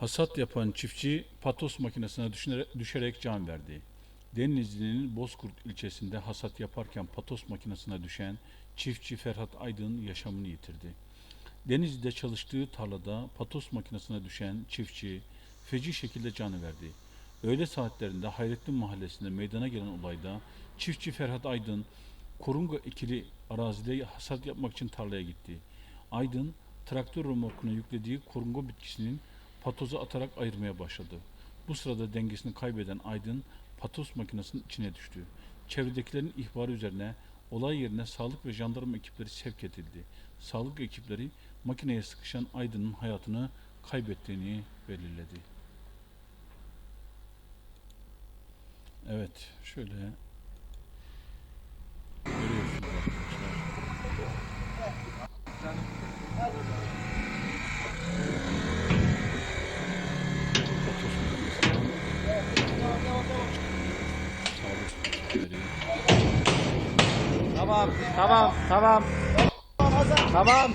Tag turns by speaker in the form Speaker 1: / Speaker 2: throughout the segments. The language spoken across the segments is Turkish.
Speaker 1: Hasat yapan çiftçi patos makinesine düşerek can verdi. Denizli'nin Bozkurt ilçesinde hasat yaparken patos makinesine düşen çiftçi Ferhat Aydın yaşamını yitirdi. Denizli'de çalıştığı tarlada patos makinesine düşen çiftçi feci şekilde canı verdi. Öğle saatlerinde Hayrettin Mahallesi'nde meydana gelen olayda çiftçi Ferhat Aydın Korunga ikili arazide hasat yapmak için tarlaya gitti. Aydın traktör remorkuna yüklediği korunga bitkisinin patozu atarak ayırmaya başladı. Bu sırada dengesini kaybeden Aydın patos makinesinin içine düştü. Çevredekilerin ihbarı üzerine olay yerine sağlık ve jandarma ekipleri sevk edildi. Sağlık ekipleri makineye sıkışan Aydın'ın hayatını kaybettiğini belirledi. Evet, şöyle
Speaker 2: Tamam, tamam, tamam. Tamam.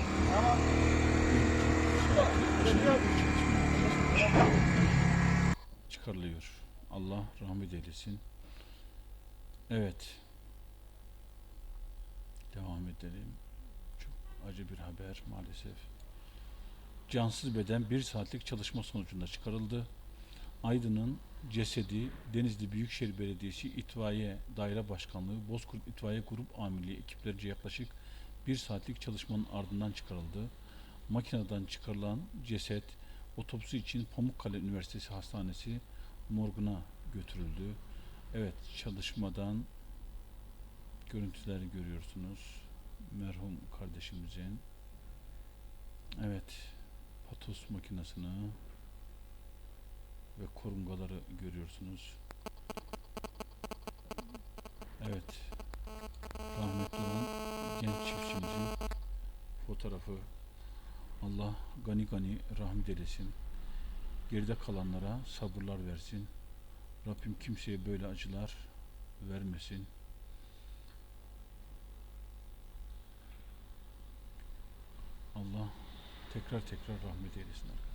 Speaker 1: çıkarılıyor. Allah rahmet eylesin. Evet. Devam edelim. Çok acı bir haber maalesef. Cansız beden bir saatlik çalışma sonucunda çıkarıldı. Aydın'ın cesedi Denizli Büyükşehir Belediyesi İtfaiye Daire Başkanlığı Bozkurt İtfaiye Grup Amirliği ekiplerince yaklaşık bir saatlik çalışmanın ardından çıkarıldı. Makineden çıkarılan ceset otopsi için Pamukkale Üniversitesi Hastanesi morguna götürüldü. Evet çalışmadan görüntüleri görüyorsunuz. Merhum kardeşimizin evet patos makinesini ve korungaları görüyorsunuz. Evet rahmetli olan genç çiftçimizin fotoğrafı Allah gani gani rahmet eylesin. Geride kalanlara sabırlar versin. Rabbim kimseye böyle acılar vermesin. Allah tekrar tekrar rahmet eylesin arkadaşlar.